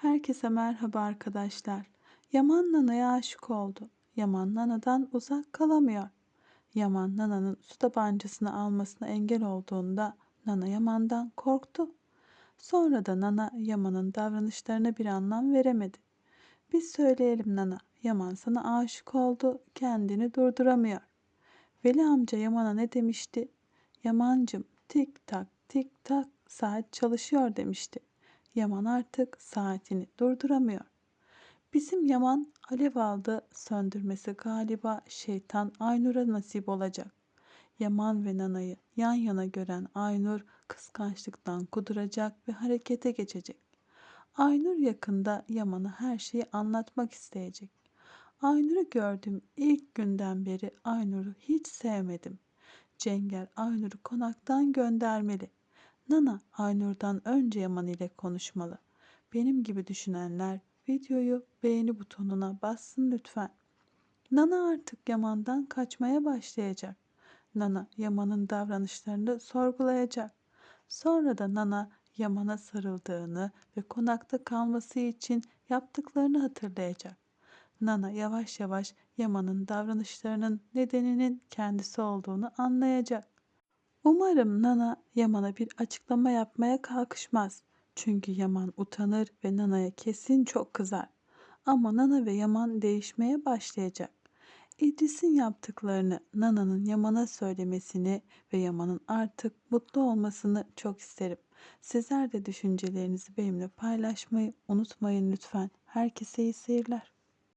Herkese merhaba arkadaşlar. Yaman Nana'ya aşık oldu. Yaman Nana'dan uzak kalamıyor. Yaman Nana'nın su tabancasını almasına engel olduğunda Nana Yaman'dan korktu. Sonra da Nana Yaman'ın davranışlarına bir anlam veremedi. Biz söyleyelim Nana, Yaman sana aşık oldu, kendini durduramıyor. Veli amca Yaman'a ne demişti? Yamancım tik tak tik tak saat çalışıyor demişti. Yaman artık saatini durduramıyor. Bizim Yaman alev aldı söndürmesi galiba şeytan Aynur'a nasip olacak. Yaman ve Nana'yı yan yana gören Aynur kıskançlıktan kuduracak ve harekete geçecek. Aynur yakında Yaman'a her şeyi anlatmak isteyecek. Aynur'u gördüğüm ilk günden beri Aynur'u hiç sevmedim. Cenger Aynur'u konaktan göndermeli. Nana Aynur'dan önce Yaman ile konuşmalı. Benim gibi düşünenler videoyu beğeni butonuna bassın lütfen. Nana artık Yaman'dan kaçmaya başlayacak. Nana Yaman'ın davranışlarını sorgulayacak. Sonra da Nana Yaman'a sarıldığını ve konakta kalması için yaptıklarını hatırlayacak. Nana yavaş yavaş Yaman'ın davranışlarının nedeninin kendisi olduğunu anlayacak. Umarım Nana Yaman'a bir açıklama yapmaya kalkışmaz. Çünkü Yaman utanır ve Nana'ya kesin çok kızar. Ama Nana ve Yaman değişmeye başlayacak. İdris'in yaptıklarını Nana'nın Yaman'a söylemesini ve Yaman'ın artık mutlu olmasını çok isterim. Sizler de düşüncelerinizi benimle paylaşmayı unutmayın lütfen. Herkese iyi seyirler.